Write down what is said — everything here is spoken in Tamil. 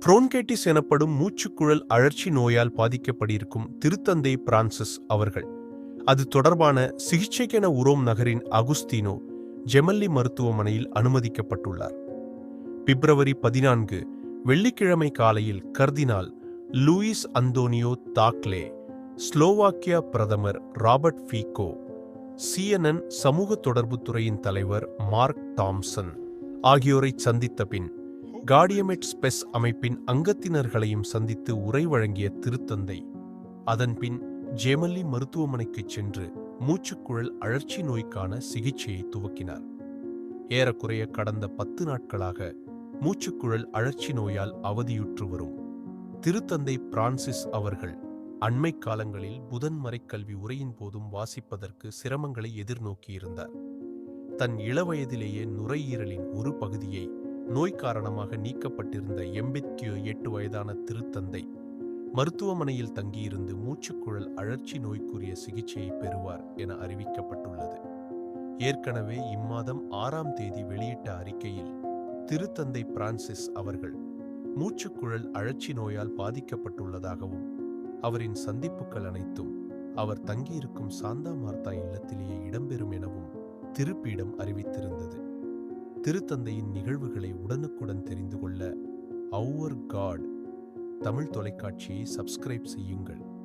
புரோன்கேட்டிஸ் எனப்படும் மூச்சுக்குழல் அழற்சி நோயால் பாதிக்கப்பட்டிருக்கும் திருத்தந்தை பிரான்சிஸ் அவர்கள். அது தொடர்பான சிகிச்சைக்கென உரோம் நகரின் அகுஸ்தீனோ ஜெமல்லி மருத்துவமனையில் அனுமதிக்கப்பட்டுள்ளார். பிப்ரவரி பதினான்கு வெள்ளிக்கிழமை காலையில் கர்தினால் லூயிஸ் அந்தோனியோ தாக்லே ஸ்லோவாக்கியா பிரதமர் ராபர்ட் ஃபீகோ சிஎன்என் சமூக தொடர்புத்துறையின் தலைவர் மார்க் தாம்சன் ஆகியோரை சந்தித்த பின் கார்டியமெட் ஸ்பெஸ் அமைப்பின் அங்கத்தினர்களையும் சந்தித்து உரை வழங்கிய திருத்தந்தை. அதன்பின் ஜேமல்லி மருத்துவமனைக்குச் சென்று மூச்சுக்குழல் அழற்சி நோய்க்கான சிகிச்சையை துவக்கினார். ஏறக்குறைய கடந்த பத்து நாட்களாக மூச்சுக்குழல் அழற்சி நோயால் அவதியுற்று வரும். திருத்தந்தை பிரான்சிஸ் அவர்கள் அண்மை காலங்களில் புதன் மறைக்கல்வி உரையின் போதும் வாசிப்பதற்கு சிரமங்களை எதிர்நோக்கியிருந்தார். தன் இளவயதிலேயே நுரையீரலின் ஒரு பகுதியை நோய் காரணமாக நீக்கப்பட்டிருந்த எம்பெத்கியோ எட்டு வயதான திருத்தந்தை மருத்துவமனையில் தங்கியிருந்து மூச்சுக்குழல் அழற்சி நோய்க்குரிய சிகிச்சையை பெறுவார் என அறிவிக்கப்பட்டுள்ளது. ஏற்கனவே இம்மாதம் ஆறாம் தேதி வெளியிட்ட அறிக்கையில் திருத்தந்தை பிரான்சிஸ் அவர்கள் மூச்சுக்குழல் அழற்சி நோயால் பாதிக்கப்பட்டுள்ளதாகவும் அவரின் சந்திப்புகள் அனைத்தும் அவர் தங்கியிருக்கும் சாந்தா மார்த்தா இல்லத்திலேயே இடம்பெறும் எனவும் திருப்பீடம் அறிவித்திருந்தது. திருத்தந்தையின் நிகழ்வுகளை உடனுக்குடன் தெரிந்து கொள்ள அவுவர் காட் தமிழ் தொலைக்காட்சியை சப்ஸ்கிரைப் செய்யுங்கள்.